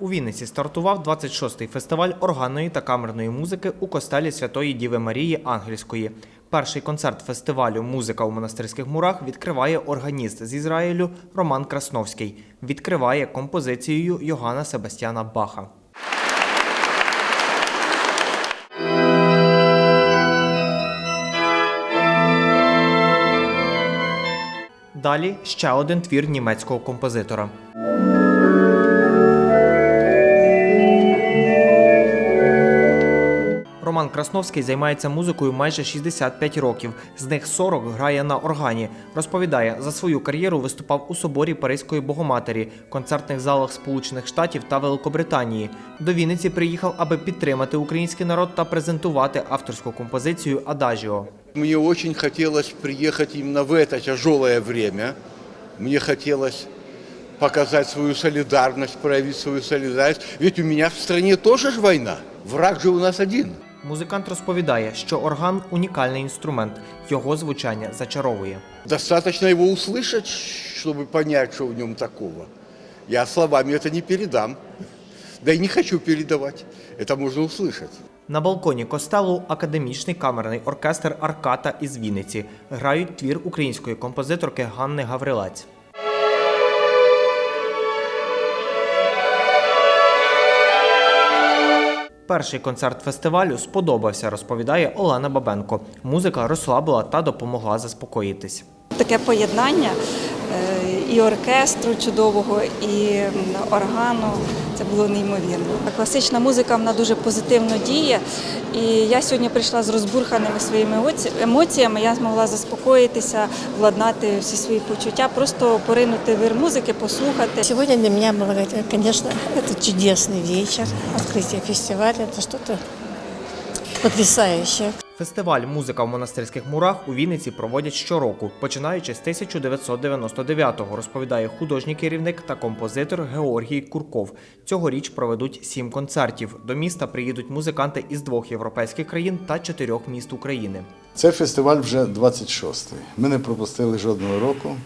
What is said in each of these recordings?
У Вінниці стартував 26-й фестиваль органної та камерної музики у костелі Святої Діви Марії Ангельської. Перший концерт фестивалю Музика у монастирських мурах відкриває органіст з Ізраїлю Роман Красновський. Відкриває композицією Йоганна Себастьяна Баха. Далі ще один твір німецького композитора. Роман Красновський займається музикою майже 65 років. З них 40 грає на органі. Розповідає, за свою кар'єру виступав у соборі Паризької Богоматері, концертних залах Сполучених Штатів та Великобританії. До Вінниці приїхав, аби підтримати український народ та презентувати авторську композицію Адажіо. Мне очень хотелось приехать именно в это тяжелое время. Мне хотелось показать свою солидарность, проявить свою солидарность. Ведь у меня в стране тоже ж война. Враг же у нас один. Музикант розповідає, що орган унікальний інструмент, його звучання зачаровує. Достаточно его услышать, чтобы понять, что в нем такого. Я словами это не передам. Да и не хочу передавать. Это можно услышать. На балконі костелу академічний камерний оркестр Арката із Вінниці грають твір української композиторки Ганни Гаврилець. Перший концерт фестивалю сподобався, розповідає Олена Бабенко. Музика розслабила та допомогла заспокоїтись. Таке поєднання е, і оркестру чудового, і органу. Це було неймовірно. Класична музика вона дуже позитивно діє. І я сьогодні прийшла з розбурханими своїми емоці- емоціями. Я змогла заспокоїтися, владнати всі свої почуття, просто поринути в вир музики, послухати. Сегодня для меня было, конечно, это чудесный вечер, открытие фестиваля, это что-то потрясающее. Фестиваль Музика в монастирських мурах у Вінниці проводять щороку, починаючи з 1999-го, розповідає художній керівник та композитор Георгій Курков. Цьогоріч проведуть сім концертів. До міста приїдуть музиканти із двох європейських країн та чотирьох міст України. Це фестиваль вже 26-й. Ми не пропустили жодного року,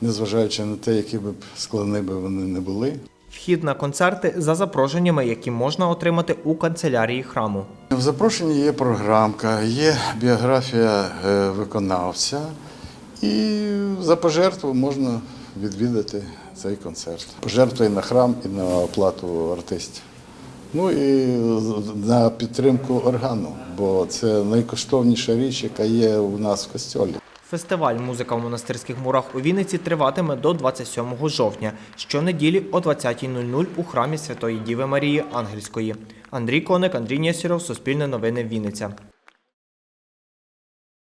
незважаючи на те, які б складні б вони не були. Вхід на концерти за запрошеннями, які можна отримати у канцелярії храму. В запрошенні є програмка, є біографія е, виконавця, і за пожертву можна відвідати цей концерт. Пожертвує на храм і на оплату артистів. Ну і на підтримку органу, бо це найкоштовніша річ, яка є у нас в костьолі. Фестиваль Музика в монастирських мурах у Вінниці триватиме до 27 жовтня, щонеділі о 20.00 у храмі Святої Діви Марії Ангельської. Андрій Коник, Андрій Нєсіров, Суспільне новини Вінниця.